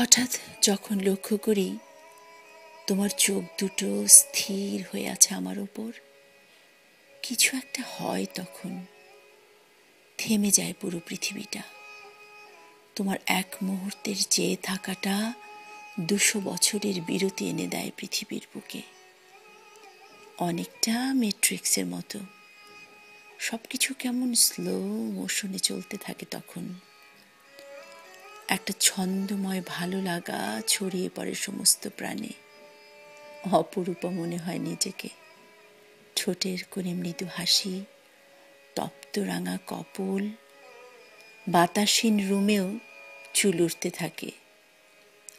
হঠাৎ যখন লক্ষ্য করি, তোমার চোখ দুটো স্থির হয়ে আছে আমার ওপর, কিছু একটা হয় তখন, থেমে যায় পুরো পৃথিবীটা। তোমার এক মুহূর্তের চেয়ে থাকাটা দুশো বছরের বিরতি এনে দেয় পৃথিবীর বুকে। অনেকটা মেট্রিক্সের মতো। সব কিছু কেমন স্লো মোশনে চলতে থাকে তখন। একটা ছন্দময় ভালো লাগা ছড়িয়ে পড়ে সমস্ত প্রাণে। অপরূপ মনে হয় নিজেকে। ঠোঁটের কোণে মৃদু হাসি, তপ্ত রাঙা কপল বাতাসীন রুমেও চুল উঠতে থাকে।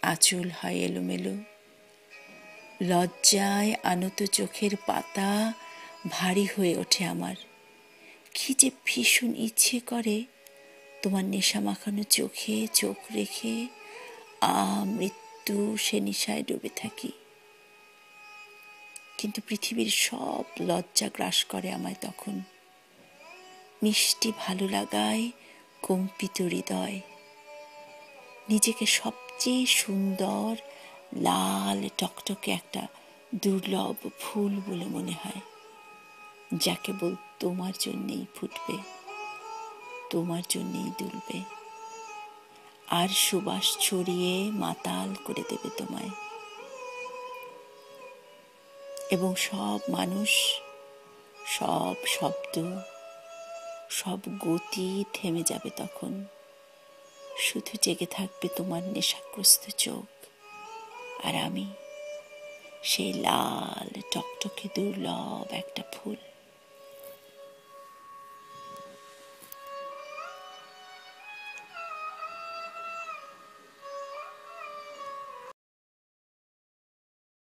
আঁচল হয় এলোমেলো। লজ্জায় আনত চোখের পাতা ভারী হয়ে ওঠে আমার। কি যে ভীষণ ইচ্ছে করে তোমার নেশা মাখানো চোখে চোখ রেখে আ মৃত্যু সে নিশায় ডুবে থাকি। কিন্তু পৃথিবীর সব লজ্জা গ্রাস করে আমায় তখন। মিষ্টি ভালো লাগায় কম্পিত হৃদয়। নিজেকে সবচেয়ে সুন্দর, লাল, টকটকে একটা দুর্লভ ফুল বলে মনে হয় যা কেবল তোমার জন্যেই ফুটবে। তোমার জন্যেই দুলবে। আর সুবাস ছড়িয়ে মাতাল করে দেবে তোমায়। এবং সব মানুষ, সব শব্দ, সব গতি থেমে যাবে তখন। শুধু জেগে থাকবে তোমার নেশাগ্রস্ত চোখ। আর আমি সেই লাল, টকটকে দুর্লভ একটা ফুল।